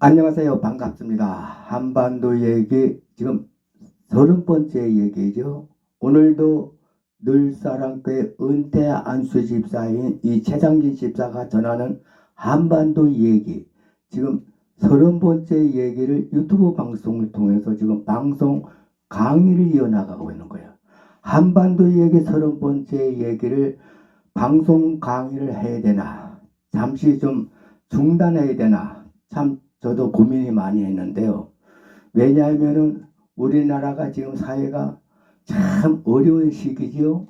안녕하세요. 반갑습니다. 한반도 얘기 지금 서른 번째 얘기죠. 오늘도 늘사랑교회 은퇴 안수 집사인 이 최장진 집사가 전하는 한반도 얘기 지금 서른 번째 얘기를 유튜브 방송을 통해서 지금 방송 강의를 이어나가고 있는 거예요. 한반도 얘기 서른 번째 얘기를 방송 강의를 해야 되나 잠시 좀 중단해야 되나 참 저도 고민이 많이 했는데요. 왜냐하면은 우리나라가 지금 사회가 참 어려운 시기지요.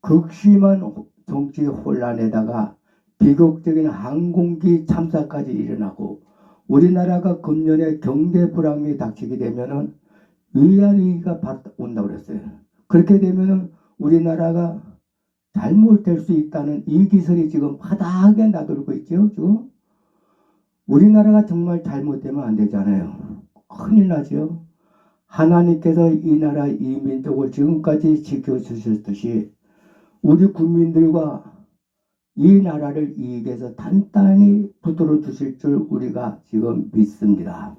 극심한 호- 정치 혼란에다가 비극적인 항공기 참사까지 일어나고 우리나라가 금년에 경제 불황이 닥치게 되면은 위안 위기가 온다고 그랬어요. 그렇게 되면은 우리나라가 잘못될 수 있다는 이 기설이 지금 바닥에 나돌고 있죠. 지금 우리나라가 정말 잘못되면 안 되잖아요. 큰일 나죠. 하나님께서 이 나라 이 민족을 지금까지 지켜주셨듯이 우리 국민들과 이 나라를 이익에서 단단히 붙들어 주실 줄 우리가 지금 믿습니다.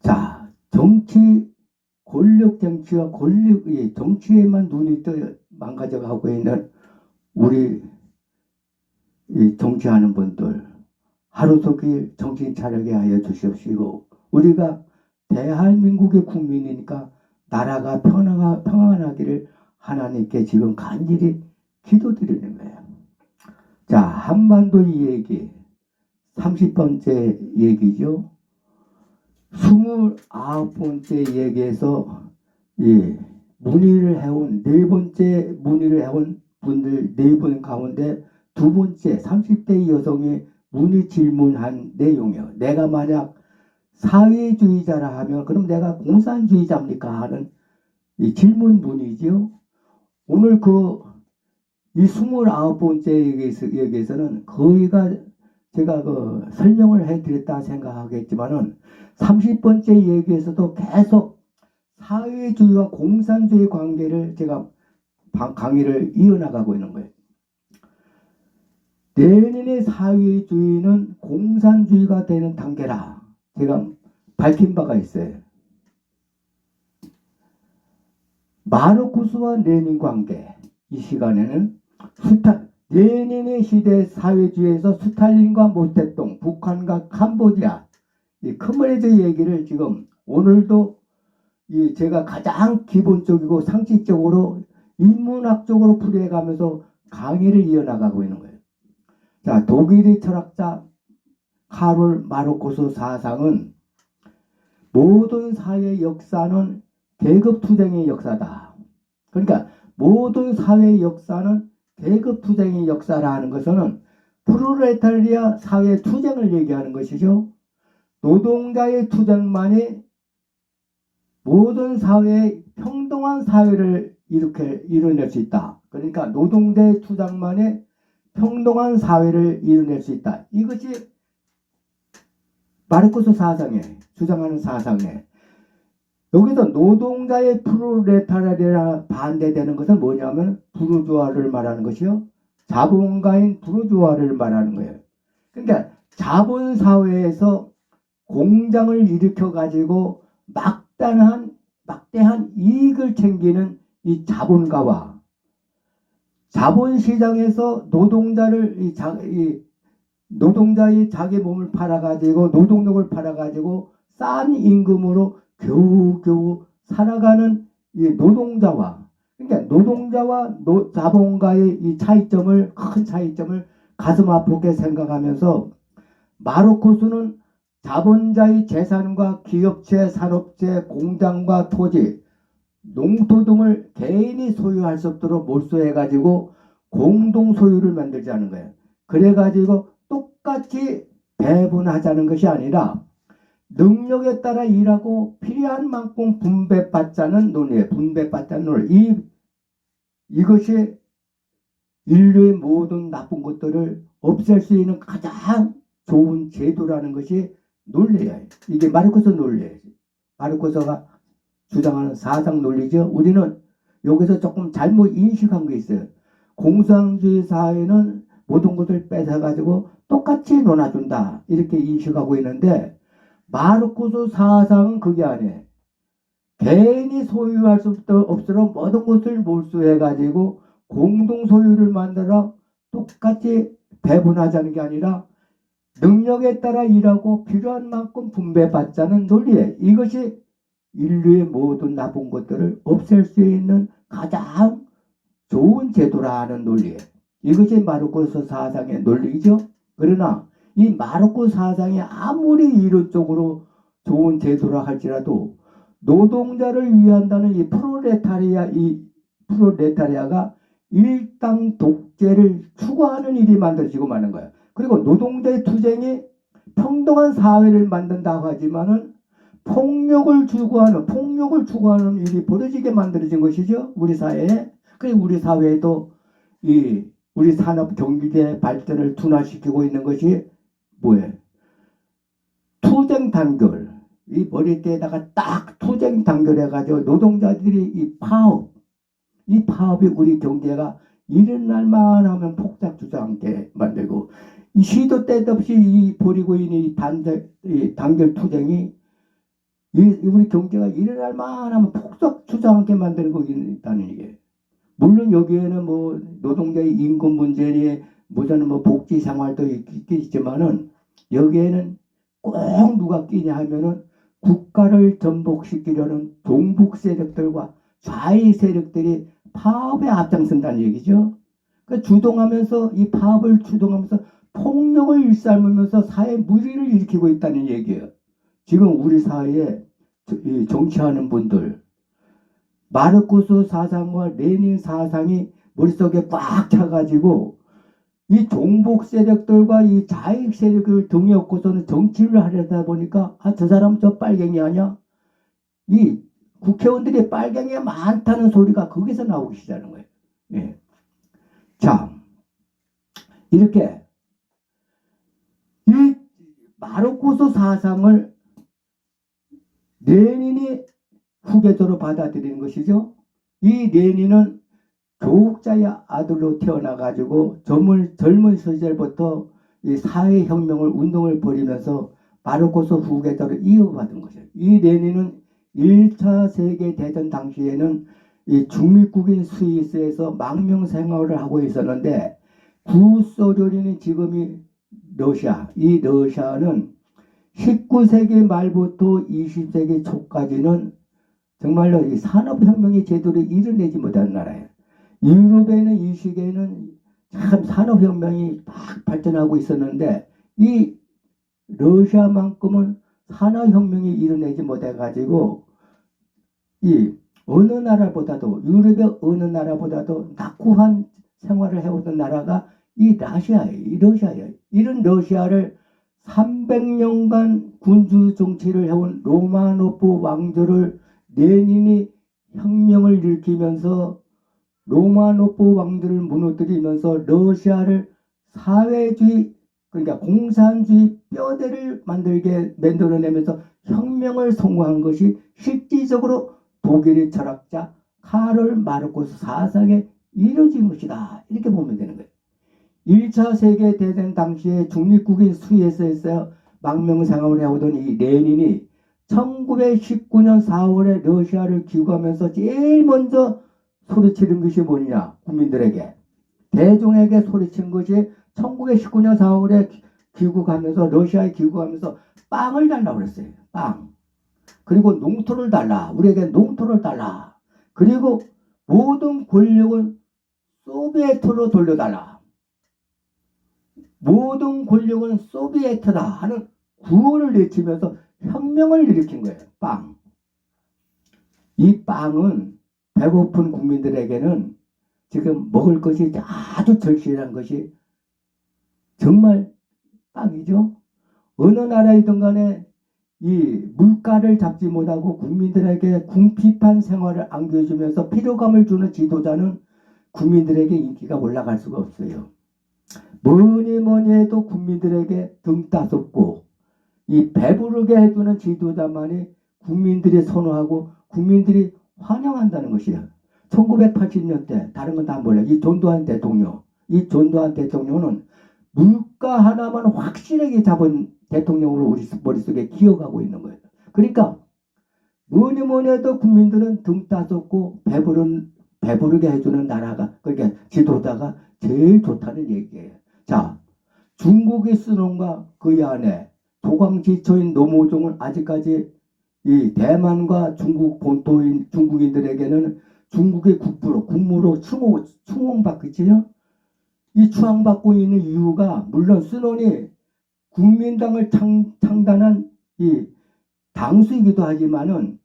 자, 정치, 권력 정치와 권력, 이 정치에만 눈이 떠 망가져가고 있는 우리 이 정치하는 분들, 하루속히 정신 차리게 하여 주시옵시고, 우리가 대한민국의 국민이니까 나라가 평안하, 평안하기를 하나님께 지금 간절히 기도드리는 거예요. 자, 한반도 이 얘기, 30번째 얘기죠. 29번째 얘기에서 예, 문의를 해온 네 번째 문의를 해온 분들 네 분 가운데 두 번째 30대 여성이 문의 질문한 내용이요. 내가 만약 사회주의자라 하면 그럼 내가 공산주의자입니까 하는 이 질문 문이지요. 오늘 그이 29번째 얘기에서, 얘기에서는 거의가 제가 그 설명을 해드렸다 생각하겠지만은 30번째 얘기에서도 계속 사회주의와 공산주의 관계를 제가 방- 강의를 이어나가고 있는 거예요. 레닌의 사회주의는 공산주의가 되는 단계라 제가 밝힌 바가 있어요. 마르쿠스와 레닌 관계 이 시간에는 스타 레닌의 시대 사회주의에서 스탈린과 모태동, 북한과 캄보디아 이 커뮤니티 얘기를 지금 오늘도 이 제가 가장 기본적이고 상식적으로 인문학적으로 풀이해가면서 강의를 이어나가고 있는 거예요. 자, 독일의 철학자 카롤 마르코스 사상은 모든 사회 역사는 계급 투쟁의 역사다. 그러니까 모든 사회 역사는 계급 투쟁의 역사라는 것은 프로레타리아 사회 투쟁을 얘기하는 것이죠. 노동자의 투쟁만이 모든 사회의 평등한 사회를 이렇게 이뤄낼 수 있다. 그러니까 노동자의 투쟁만이 평등한 사회를 이뤄낼 수 있다. 이것이 마르코스 사상에 주장하는 사상에 여기서 노동자의 프로레타리아 반대되는 것은 뭐냐면 부르주아를 말하는 것이요. 자본가인 부르주아를 말하는 거예요. 그러니까 자본 사회에서 공장을 일으켜 가지고 막단한 막대한 이익을 챙기는 이 자본가와 자본 시장에서 노동자를 이, 자, 이 노동자의 자기 몸을 팔아 가지고 노동력을 팔아 가지고 싼 임금으로 겨우겨우 살아가는 이 노동자와 그러니까 노동자와 노, 자본가의 이 차이점을 큰 차이점을 가슴 아프게 생각하면서 마르코스는 자본자의 재산과 기업체, 산업체, 공장과 토지, 농토 등을 개인이 소유할 수 없도록 몰수해 가지고 공동 소유를 만들자는 거예요. 그래 가지고 똑같이 배분하자는 것이 아니라 능력에 따라 일하고 필요한 만큼 분배받자는 논리에 분배받자는 논리. 이 이것이 인류의 모든 나쁜 것들을 없앨 수 있는 가장 좋은 제도라는 것이 논리예요. 이게 마르코스 논리예요. 마르코스가 주장하는 사상 논리죠. 우리는 여기서 조금 잘못 인식한 게 있어요. 공산주의 사회는 모든 것을 뺏어가지고 똑같이 논아준다. 이렇게 인식하고 있는데, 마르코스 사상은 그게 아니에요. 개인이 소유할 수 없도록 모든 것을 몰수해가지고 공동 소유를 만들어 똑같이 배분하자는 게 아니라 능력에 따라 일하고 필요한 만큼 분배받자는 논리에 이것이 인류의 모든 나쁜 것들을 없앨 수 있는 가장 좋은 제도라는 논리에 이것이 마르코스 사상의 논리죠. 그러나 이 마르코 사상이 아무리 이론적으로 좋은 제도라 할지라도 노동자를 위한다는 이 프로레타리아 이 프로레타리아가 일당 독재를 추구하는 일이 만들어지고 마는 거예요. 그리고 노동자의 투쟁이 평등한 사회를 만든다고 하지만은 폭력을 추구하는 폭력을 추구하는 일이 벌어지게 만들어진 것이죠. 우리 사회에. 그리고 우리 사회에도 이 우리 산업 경제 발전을 둔화시키고 있는 것이 뭐예요? 투쟁 단결. 이 머리띠에다가 딱 투쟁 단결해가지고 노동자들이 이 파업, 이 파업이 우리 경제가 이런 날만 하면 폭삭 주저앉게 만들고 이 시도 때도 없이 이 벌이고 있는 이 단절, 이 단결 투쟁이 이 우리 경제가 이런 날만 하면 폭삭 주저앉게 만들고 있다는 얘기예요. 물론 여기에는 뭐 노동자의 임금 문제니 뭐자는 뭐 복지 생활도 있겠지만은 여기에는 꼭 누가 끼냐 하면은 국가를 전복시키려는 동북 세력들과 좌익 세력들이 파업에 앞장선다는 얘기죠. 그 주동하면서 이 파업을 주동하면서 폭력을 일삼으면서 사회 무리를 일으키고 있다는 얘기예요. 지금 우리 사회에 이 정치하는 분들 마르코스 사상과 레닌 사상이 머릿속에 꽉 차가지고 이 종북 세력들과 이 자익 세력을 등에 업고서는 정치를 하려다 보니까 아 저 사람 저 빨갱이 아니야? 이 국회의원들이 빨갱이가 많다는 소리가 거기서 나오기 시작하는 거예요. 예. 자 이렇게 이 마르코스 사상을 레닌이 후계자로 받아들이는 것이죠. 이 레닌은 교육자의 아들로 태어나가지고 젊은, 젊은 시절부터 이 사회혁명을 운동을 벌이면서 마르코스 후계자로 이어받은 것이에요. 이 레닌은 1차 세계대전 당시에는 이 중립국인 스위스에서 망명 생활을 하고 있었는데 구소련이 지금이 러시아, 이 러시아는 19세기 말부터 20세기 초까지는 정말로 이 산업혁명의 제도를 이뤄내지 못한 나라예요. 유럽에는 이 시기에는 참 산업혁명이 막 발전하고 있었는데 이 러시아만큼은 산업혁명이 이뤄내지 못해가지고 이 어느 나라보다도 유럽의 어느 나라보다도 낙후한 생활을 해오던 나라가 이 러시아예요. 이 러시아예요. 이런 러시아를 300년간 군주 정치를 해온 로마노프 왕조를 레닌이 혁명을 일으키면서 로마노프 왕조를 무너뜨리면서 러시아를 사회주의 그러니까 공산주의 뼈대를 만들게 만들어내면서 혁명을 성공한 것이 실질적으로 독일의 철학자 카롤 마르코스 사상에 이루어진 것이다. 이렇게 보면 되는 거예요. 1차 세계대전 당시에 중립국인 스위스에서 망명생활을 해오던 이 레닌이 1919년 4월에 러시아를 귀국하면서 제일 먼저 소리치는 것이 뭐냐 국민들에게. 대중에게 소리친 것이 1919년 4월에 귀국하면서 러시아에 귀국하면서 빵을 달라고 그랬어요. 빵. 그리고 농토를 달라. 우리에게 농토를 달라. 그리고 모든 권력은 소비에트로 돌려달라 모든 권력은 소비에트다 하는 구호를 외치면서 혁명을 일으킨 거예요. 빵. 이 빵은 배고픈 국민들에게는 지금 먹을 것이 아주 절실한 것이 정말 빵이죠. 어느 나라이든 간에 이 물가를 잡지 못하고 국민들에게 궁핍한 생활을 안겨주면서 피로감을 주는 지도자는 국민들에게 인기가 올라갈 수가 없어요. 뭐니 뭐니 해도 국민들에게 등 따숩고 이 배부르게 해주는 지도자만이 국민들이 선호하고 국민들이 환영한다는 것이에요. 1980년대 다른 건 다 몰라. 이 전두환 대통령 이 전두환 대통령은 물가 하나만 확실하게 잡은 대통령으로 우리 머릿속에 기억하고 있는 거예요. 그러니까 뭐니 뭐니 해도 국민들은 등 따졌고 배부른 배부르게 해주는 나라가 그러니까 지도자가 제일 좋다는 얘기예요. 자, 중국의 수놈과 그의 아내 도광지처인 노모종을 아직까지 이 대만과 중국 본토인 중국인들에게는 중국의 국부로 국무로 충원받고 있지요. 이 추앙받고 있는 이유가 물론 순원이 국민당을 창, 창단한 이 당수이기도 하지만은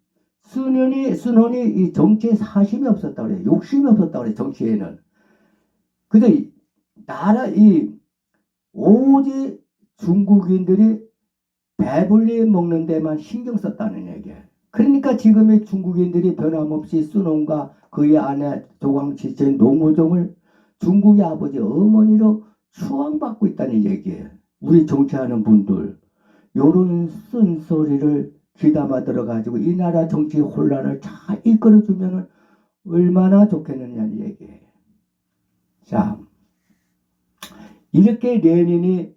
순원이 순원이 이 정치에 사심이 없었다 그래 욕심이 없었다 그래 정치에는 이 나라 이 오직 중국인들이 배불리 먹는 데만 신경 썼다는 얘기예요. 그러니까 지금의 중국인들이 변함없이 순원과 그의 아내 조광치처인 노모종을 중국의 아버지 어머니로 추앙받고 있다는 얘기예요. 우리 정치하는 분들 요런 쓴소리를 귀담아 들어가지고 이 나라 정치 혼란을 잘 이끌어주면 얼마나 좋겠느냐는 얘기예요. 자, 이렇게 레닌이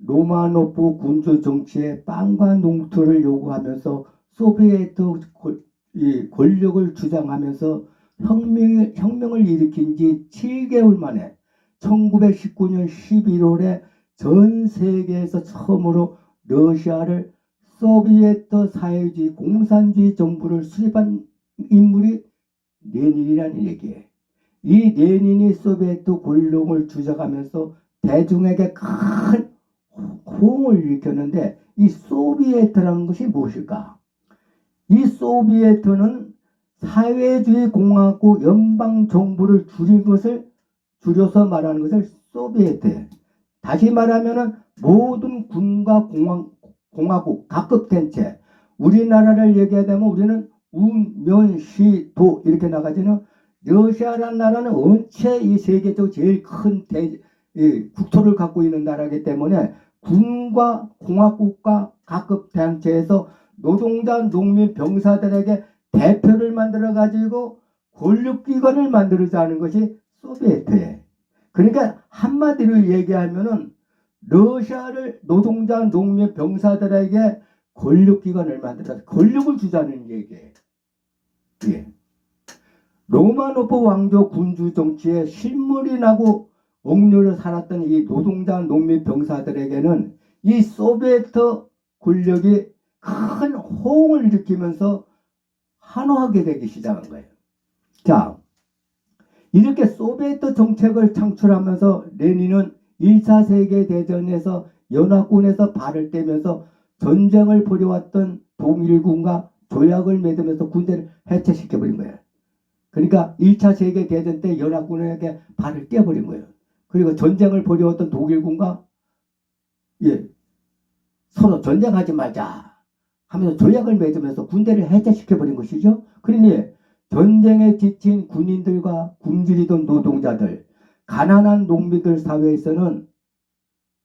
로마노프 군주 정치에 빵과 농토를 요구하면서 소비에트 권력을 주장하면서 혁명, 혁명을 일으킨 지 7개월 만에 1919년 11월에 전 세계에서 처음으로 러시아를 소비에트 사회주의 공산주의 정부를 수립한 인물이 레닌이라는 얘기예요. 이 레닌이 소비에트 권력을 주장하면서 대중에게 큰 호응을 일으켰는데 이 소비에트라는 것이 무엇일까? 이 소비에트는 사회주의 공화국 연방 정부를 줄인 것을 줄여서 말하는 것을 소비에트. 다시 말하면은 모든 군과 공화, 공화국 각급 단체 우리나라를 얘기하자면 우리는 운면시도 이렇게 나가지는 러시아라는 나라는 원체 이 세계적 제일 큰 대, 이 국토를 갖고 있는 나라이기 때문에 군과 공화국과 각급 단체에서 노동자, 농민, 병사들에게 대표를 만들어 가지고 권력기관을 만들자는 것이 소비에트예요. 그러니까 한마디로 얘기하면은 러시아를 노동자, 농민, 병사들에게 권력기관을 만들어서 권력을 주자는 얘기예요. 예. 로마노프 왕조 군주 정치에 실물이 나고 억류를 살았던 이 노동자, 농민, 병사들에게는 이 소비에트 권력이 큰 호응을 일으키면서 한화하게 되기 시작한 거예요. 자, 이렇게 소비에트 정책을 창출하면서 레닌은 1차 세계대전에서 연합군에서 발을 떼면서 전쟁을 벌여왔던 동일군과 조약을 맺으면서 군대를 해체시켜버린 거예요. 그러니까 1차 세계대전 때 연합군에게 발을 떼버린 거예요. 그리고 전쟁을 벌여왔던 독일군과 예, 서로 전쟁하지 말자 하면서 조약을 맺으면서 군대를 해체시켜버린 것이죠. 그러니 전쟁에 지친 군인들과 굶주리던 노동자들, 가난한 농민들 사회에서는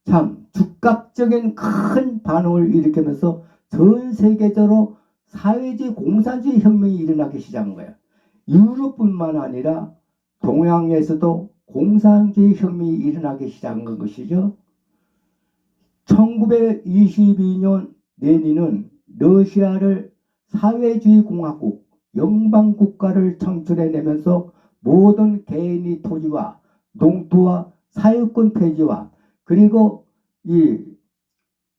참 즉각적인 큰 반응을 일으키면서 전 세계적으로 사회주의 공산주의 혁명이 일어나기 시작한 거예요. 유럽뿐만 아니라 동양에서도 공산주의 혁명이 일어나기 시작한 것이죠. 1922년 레닌은 러시아를 사회주의 공화국, 영방 국가를 창출해내면서 모든 개인이 토지와 농토와 사유권 폐지와 그리고 이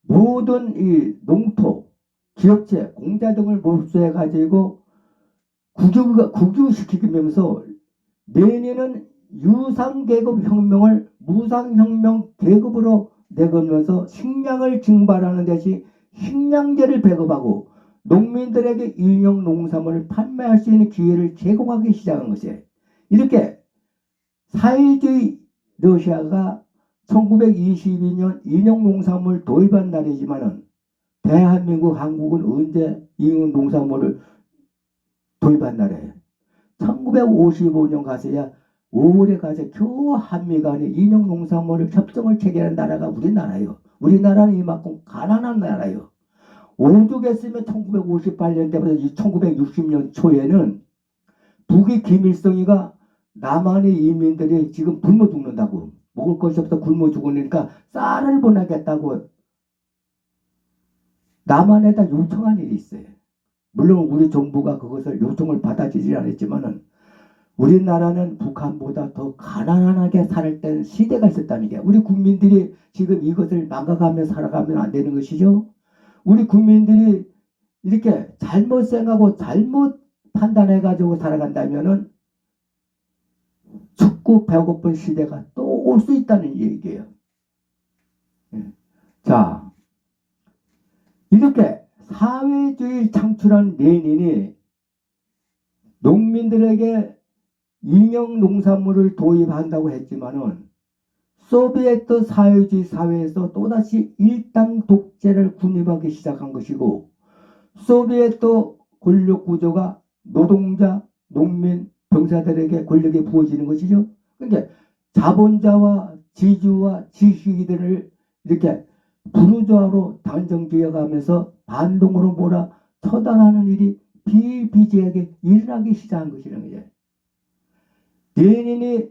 모든 이 농토, 기업체, 공자 등을 몰수해 가지고 국유, 국유시키면서 레닌은 유상계급 혁명을 무상혁명 계급으로 내걸면서 식량을 증발하는 대신 식량제를 배급하고 농민들에게 일용 농산물을 판매할 수 있는 기회를 제공하기 시작한 것이에요. 이렇게 사회주의 러시아가 1922년 인용 농산물 도입한 날이지만은 대한민국 한국은 언제 인용 농산물을 날이에요. 1955년 가서야 5월에 가서 겨우 한미 간에 인용 농산물을 협정을 체결한 나라가 우리나라예요. 우리나라는 이만큼 가난한 나라예요. 오죽했으면 1958년 때부터 1960년 초에는 북이 김일성이가 남한의 이민들이 지금 굶어 죽는다고 먹을 것이 없어 굶어 죽으니까 쌀을 보내겠다고 남한에다 요청한 일이 있어요. 물론 우리 정부가 그것을 요청을 받아들이지 않았지만은 우리나라는 북한보다 더 가난하게 살때 시대가 있었다는 게 우리 국민들이 지금 이것을 망가가며 살아가면 안 되는 것이죠. 우리 국민들이 이렇게 잘못 생각하고 잘못 판단해 가지고 살아간다면은 죽고 배고픈 시대가 또 올 수 있다는 얘기예요. 예. 자, 이렇게 사회주의 창출한 레닌이 농민들에게 인형 농산물을 도입한다고 했지만은 소비에트 사회주의 사회에서 또다시 일당 독재를 군림하기 시작한 것이고 소비에트 권력 구조가 노동자, 농민, 병사들에게 권력이 부어지는 것이죠. 근데 자본자와 지주와 지식인들을 이렇게 부르주아로 단정 지어가면서 반동으로 몰아 처단하는 일이 비일비재하게 일어나기 시작한 것이라는 거예요. 레닌이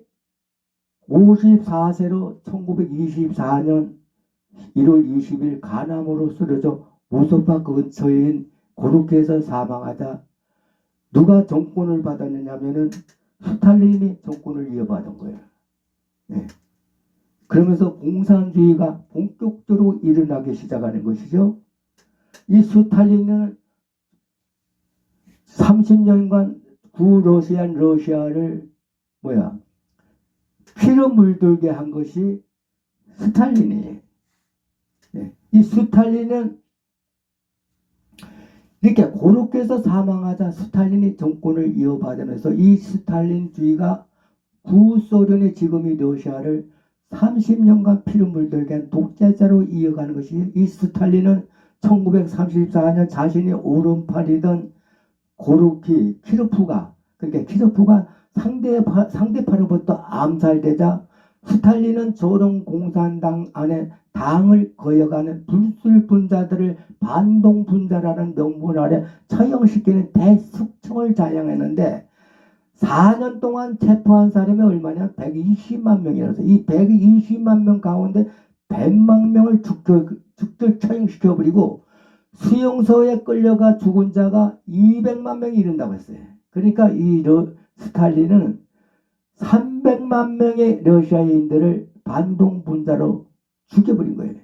54세로 1924년 1월 20일 간암으로 쓰러져 모소파 근처인 고르케에서 사망하자 누가 정권을 받았느냐면은 스탈린이 정권을 이어받은 거예요. 예. 그러면서 공산주의가 본격적으로 일어나기 시작하는 것이죠. 이 스탈린은 30년간 구러시안 러시아를 뭐야 피로 물들게 한 것이 스탈린이에요. 예. 이 스탈린은 이렇게 고로케에서 사망하자 스탈린이 정권을 이어받으면서 이 스탈린주의가 구소련의 지금의 러시아를 30년간 피를 물들게 한 독재자로 이어가는 것이 이 스탈린은 1934년 자신이 오른팔이던 고르키 키르프가 그러니까 키르프가 상대 상대파로부터 암살되자 스탈린은 저런 공산당 안에 당을 거여가는 불술분자들을 반동분자라는 명분 아래 처형시키는 대숙청을 자행했는데 4년 동안 체포한 사람이 얼마냐? 120만 명이라서 이 120만 명 가운데 100만 명을 죽들, 죽들 처형시켜버리고 수용소에 끌려가 죽은 자가 200만 명이 이른다고 했어요. 그러니까 이 러, 스탈린은 300만 명의 러시아인들을 반동 분자로 죽여버린 거예요.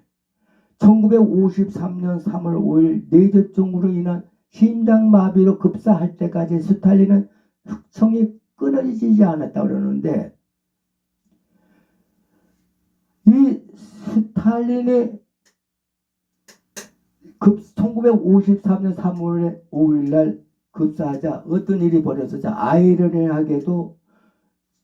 1953년 3월 5일 뇌졸중으로 인한 심장마비로 급사할 때까지 스탈린은 흑청이 끊어지지 않았다 그러는데 이 스탈린의 급 1953년 3월 5일 날 급사하자 어떤 일이 벌어졌자 아이러니하게도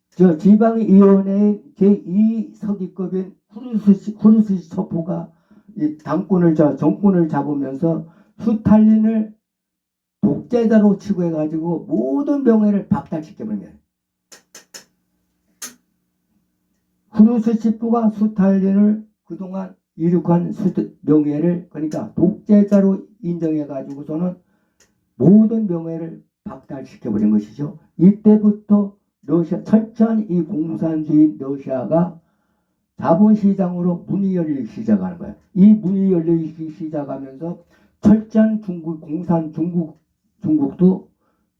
저 지방위원회의 제2서기급인 후르스 후르스 초포가 이 당권을 저 정권을 잡으면서 스탈린을 독재자로 취급해가지고 모든 명예를 박탈시켜버린 거예요. 후르스 치프가 스탈린을 그동안 이룩한 명예를 그러니까 독재자로 인정해가지고서는 모든 명예를 박탈시켜버린 것이죠. 이때부터 러시아 철저한 이 공산주의 러시아가 자본시장으로 문이 열리기 시작하는 거예요. 이 문이 열리기 시작하면서 철저한 중국 공산 중국 중국도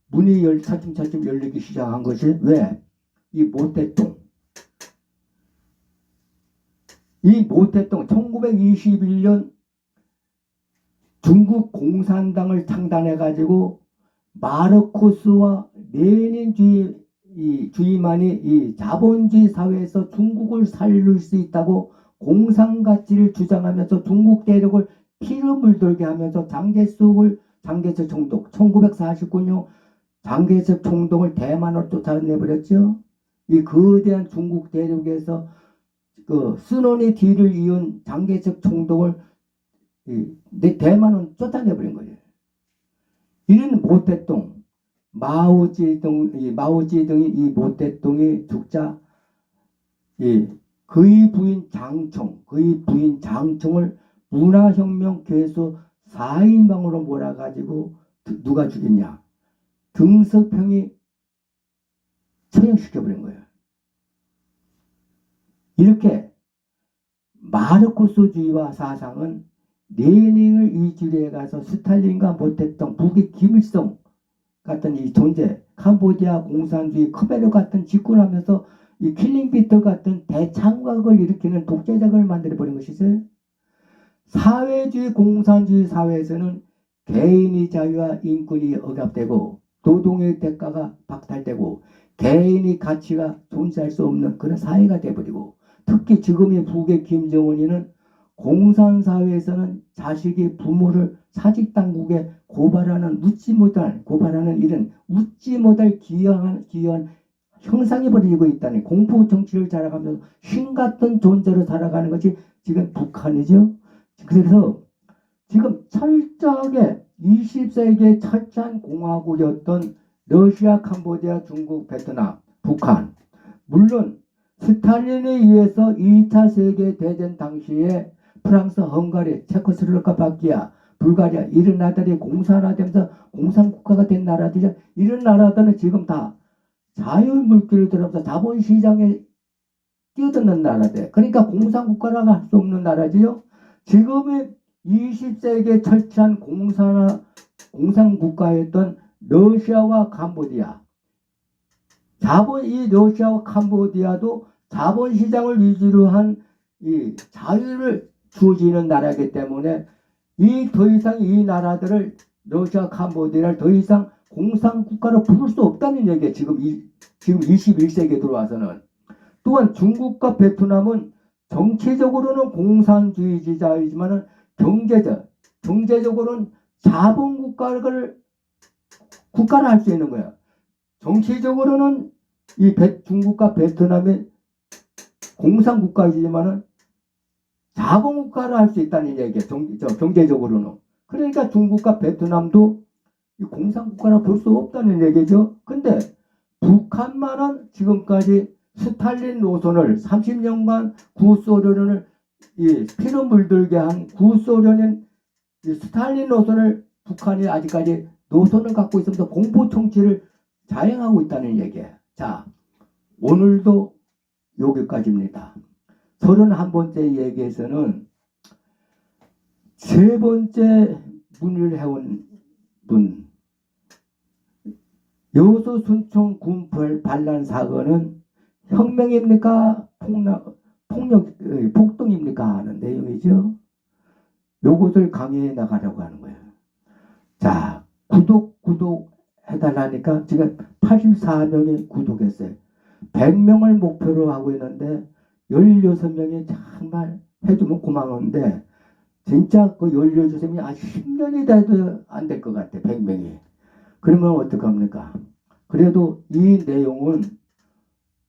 문이 열 차츰차츰 열리기 시작한 것이 왜? 이 모태똥 이 모태똥 1921년 중국 공산당을 창단해 가지고 마르코스와 레닌주의 이 주의만이 이 자본주의 사회에서 중국을 살릴 수 있다고 공산 가치를 주장하면서 중국 대륙을 피를 물들게 하면서 장개숙을 장개석 총독 1949년 장개석 총독을 대만으로 쫓아내버렸죠. 이 거대한 중국 대륙에서 그 순원의 뒤를 이은 장개석 총독을 내 대만은 쫓아내버린 거예요. 이런 모태똥 마오제동 이 마오제동이 이 모태똥이 죽자 이 그의 부인 장총 그의 부인 장총을 문화혁명 괴수 4인방으로 몰아가지고 누가 죽였냐 등석평이 처형시켜버린 거예요. 이렇게 마르코스주의와 사상은 레닌을 위주로 해가서 스탈린과 모택동 북의 김일성 같은 이 존재, 캄보디아 공산주의 크메르 같은 집권하면서 이 킬링비터 같은 대창각을 일으키는 독재자를 만들어버린 것이죠. 사회주의 공산주의 사회에서는 개인의 자유와 인권이 억압되고 노동의 대가가 박탈되고 개인의 가치가 존재할 수 없는 그런 사회가 돼버리고 특히 지금의 북의 김정은이는 공산사회에서는 자식이 부모를 사직당국에 고발하는 웃지 못할 고발하는 이런 웃지 못할 기이한 기이한 형상이 벌어지고 있다니 공포 정치를 자라가면서 신 같은 존재로 살아가는 것이 지금 북한이죠. 그래서 지금 철저하게 20세기의 철저한 공화국이었던 러시아, 캄보디아, 중국, 베트남, 북한 물론 스탈린에 의해서 2차 세계 대전 당시에 프랑스, 헝가리, 체코슬로바키아, 불가리아 이런 나라들이 공산화되면서 공산국가가 된 나라들이 이런 나라들은 지금 다 자유물길을 들어서 자본시장에 뛰어드는 나라들. 그러니까 공산국가라고 할 수 없는 나라지요. 지금의 20세기에 철저한 공산화 공산국가였던 러시아와 캄보디아 자본 이 러시아와 캄보디아도 자본 시장을 위주로 한 이 자유를 주어지는 나라이기 때문에 이 더 이상 이 나라들을 러시아 캄보디아를 더 이상 공산 국가로 부를 수 없다는 얘기예요. 지금 이 지금 21세기에 들어와서는 또한 중국과 베트남은 정치적으로는 공산주의자이지만은 경제적 경제적으로는 자본국가를 국가를 할 수 있는 거야. 정치적으로는 이 베- 중국과 베트남의 공산국가이지만은 자본국가를 할 수 있다는 얘기야. 정, 저, 경제적으로는. 그러니까 중국과 베트남도 이 공산국가라 볼 수 없다는 얘기죠. 근데 북한만은 지금까지 스탈린 노선을 30년간 구소련을 이 피로 물들게 한 구소련인 이 스탈린 노선을 북한이 아직까지 노선을 갖고 있으면서 공포 정치를 자행하고 있다는 얘기예요. 자, 오늘도 여기까지입니다. 31번째 얘기에서는 세 번째 문의를 해온 분 여수 순천 군포 반란 사건은 혁명입니까 폭력 폭력 에, 폭동입니까 하는 내용이죠. 요것을 강의해 나가려고 하는 거예요. 자 구독 구독 해달라니까 지금 84명이 구독했어요. 100명을 목표로 하고 있는데 16명이 정말 해주면 고마운데 진짜 그 16명이 한 10년이 돼도 안 될 것 같아 100명이. 그러면 어떡합니까? 그래도 이 내용은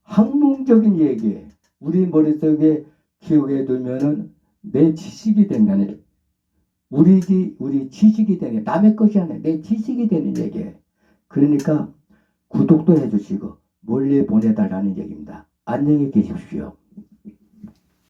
학문적인 얘기 우리 머릿속에 기억해 두면은 내 지식이 된다는 우리 지 우리 지식이 되는 남의 것이 아니라 내 지식이 되는 얘기예요 그러니까 구독도 해주시고 멀리 보내달라는 얘기입니다. 안녕히 계십시오